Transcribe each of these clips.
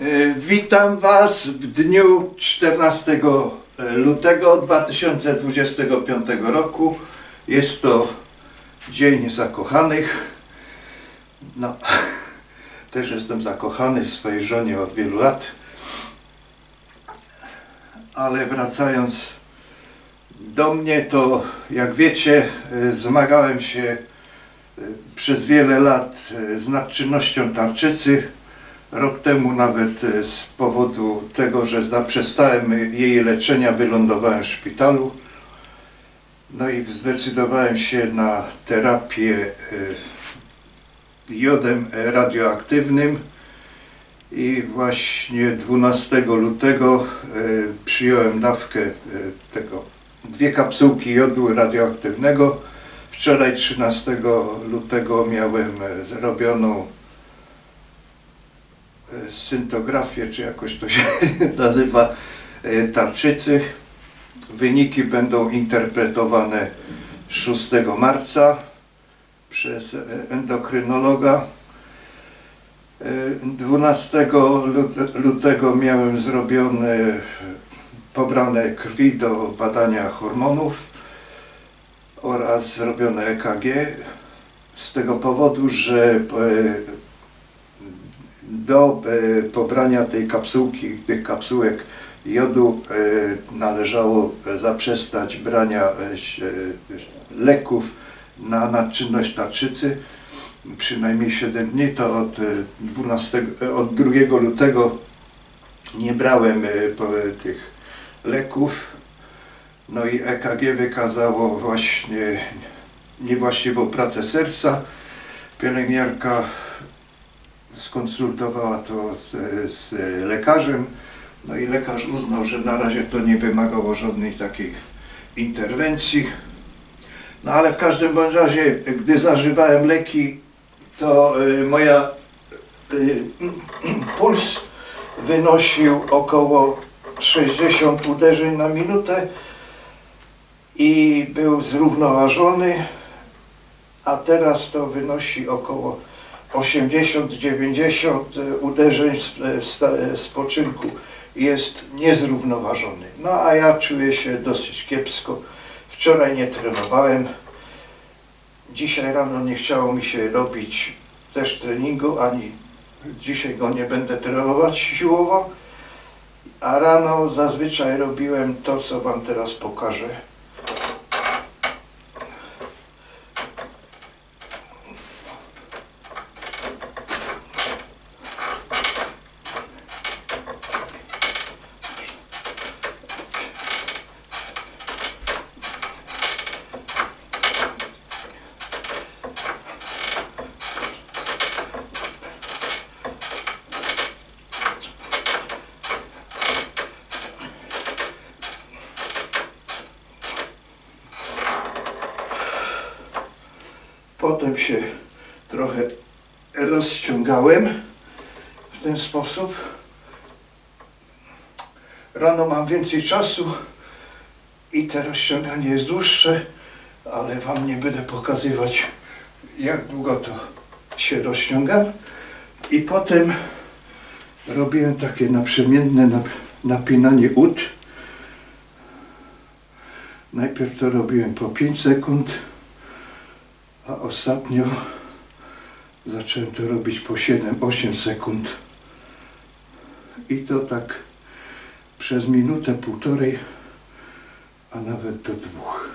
E, Witam Was w dniu 14 lutego 2025 roku. Jest to Dzień Zakochanych. No, też jestem zakochany w swojej żonie od wielu lat. Ale wracając do mnie, to jak wiecie, e, zmagałem się e, przez wiele lat e, z nadczynnością tarczycy. Rok temu nawet e, z powodu tego, że zaprzestałem jej leczenia, wylądowałem w szpitalu. No i zdecydowałem się na terapię e, jodem radioaktywnym. I właśnie 12 lutego e, przyjąłem dawkę tego, dwie kapsułki jodu radioaktywnego. Wczoraj 13 lutego miałem zrobioną syntografię, czy jakoś to się nazywa, e, tarczycy. Wyniki będą interpretowane 6 marca przez e, endokrynologa. E, 12 lut- lutego miałem zrobione, pobrane krwi do badania hormonów oraz zrobione EKG z tego powodu, że e, do e, pobrania tej kapsułki, tych kapsułek jodu e, należało zaprzestać brania e, ś- e, leków na nadczynność tarczycy przynajmniej 7 dni, to od e, 12, e, od 2 lutego nie brałem tych leków. No i EKG wykazało właśnie niewłaściwą pracę serca. Pielęgniarka skonsultowała to z, z lekarzem. No i lekarz uznał, że na razie to nie wymagało żadnej takiej interwencji. No ale w każdym bądź razie, gdy zażywałem leki, to y, moja y, puls wynosił około 60 uderzeń na minutę i był zrównoważony, a teraz to wynosi około 80-90 uderzeń z, z, z poczynku. Jest niezrównoważony. No a ja czuję się dosyć kiepsko. Wczoraj nie trenowałem. Dzisiaj rano nie chciało mi się robić też treningu, ani dzisiaj go nie będę trenować siłowo. A rano zazwyczaj robiłem to, co Wam teraz pokażę. Potem się trochę rozciągałem w ten sposób. Rano mam więcej czasu i te rozciąganie jest dłuższe, ale Wam nie będę pokazywać jak długo to się rozciągam. I potem robiłem takie naprzemienne nap- napinanie ud. Najpierw to robiłem po 5 sekund, a ostatnio zacząłem to robić po 7-8 sekund. I to tak przez minutę, półtorej, a nawet do dwóch.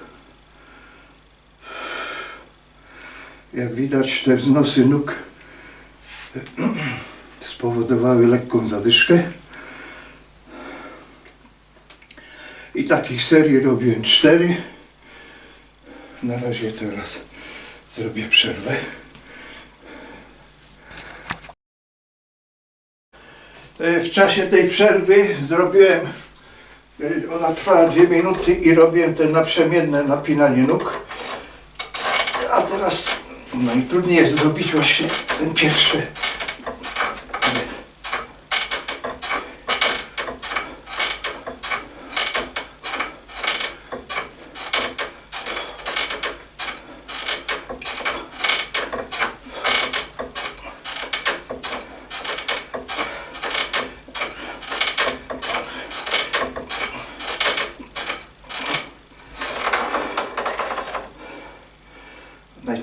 Jak widać, te wznosy nóg spowodowały lekką zadyszkę. I takich serii robiłem cztery. Na razie teraz zrobię przerwę. E, W czasie tej przerwy zrobiłem, e, ona trwała dwie minuty i robiłem te naprzemienne napinanie nóg. A teraz najtrudniej jest zrobić właśnie ten pierwszy.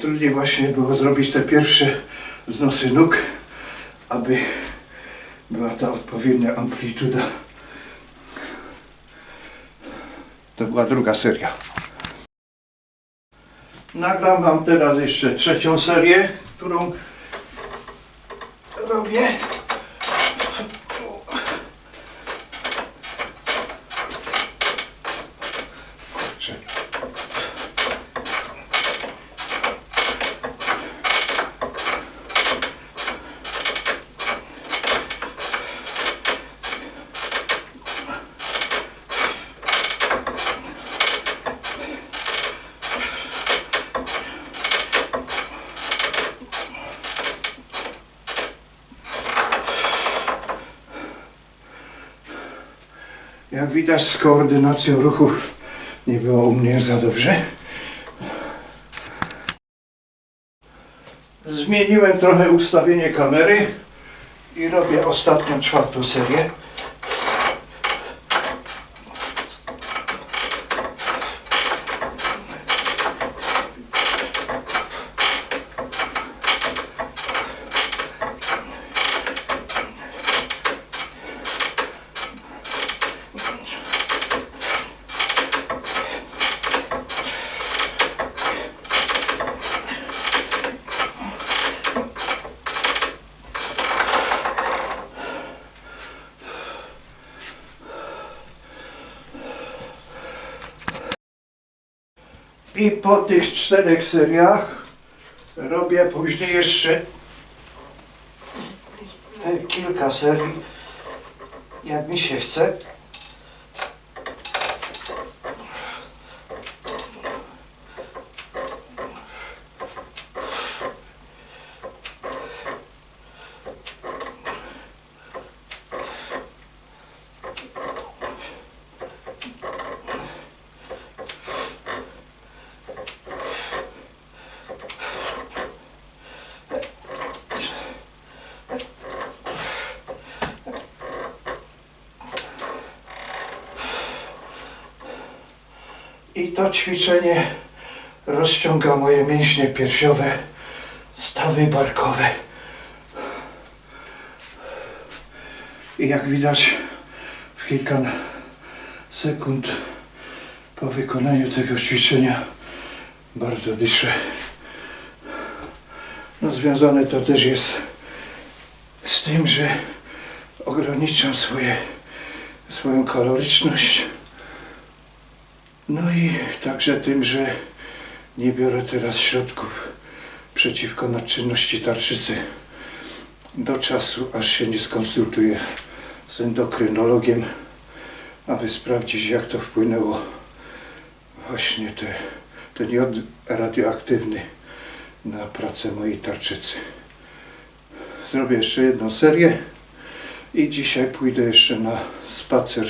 Najtrudniej właśnie było zrobić te pierwsze znosy nóg, aby była ta odpowiednia amplituda. To była druga seria. Nagram Wam teraz jeszcze trzecią serię, którą robię. Jak widać z koordynacją ruchów nie było u mnie za dobrze. Zmieniłem trochę ustawienie kamery i robię ostatnią, czwartą serię. I po tych czterech seriach robię później jeszcze kilka serii, jak mi się chce. I to ćwiczenie rozciąga moje mięśnie piersiowe, stawy barkowe. I jak widać w kilka sekund po wykonaniu tego ćwiczenia bardzo dyszę. No związane to też jest z tym, że ograniczam swoje, swoją kaloryczność. No i także tym, że nie biorę teraz środków przeciwko nadczynności tarczycy do czasu, aż się nie skonsultuję z endokrynologiem, aby sprawdzić, jak to wpłynęło właśnie te, ten jod radioaktywny na pracę mojej tarczycy. Zrobię jeszcze jedną serię i dzisiaj pójdę jeszcze na spacer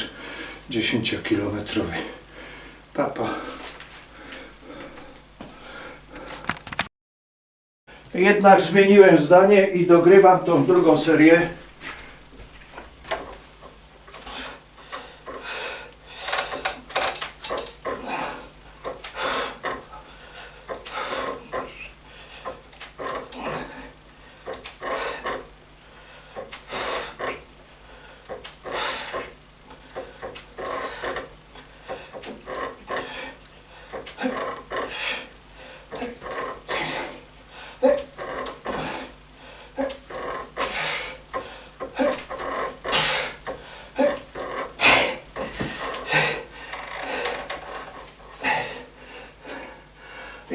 10-kilometrowy. Papa. Jednak zmieniłem zdanie i dogrywam tą drugą serię.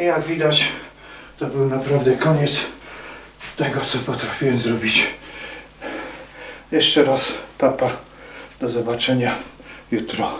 Jak widać, to był naprawdę koniec tego, co potrafiłem zrobić. Jeszcze raz, papa, do zobaczenia jutro.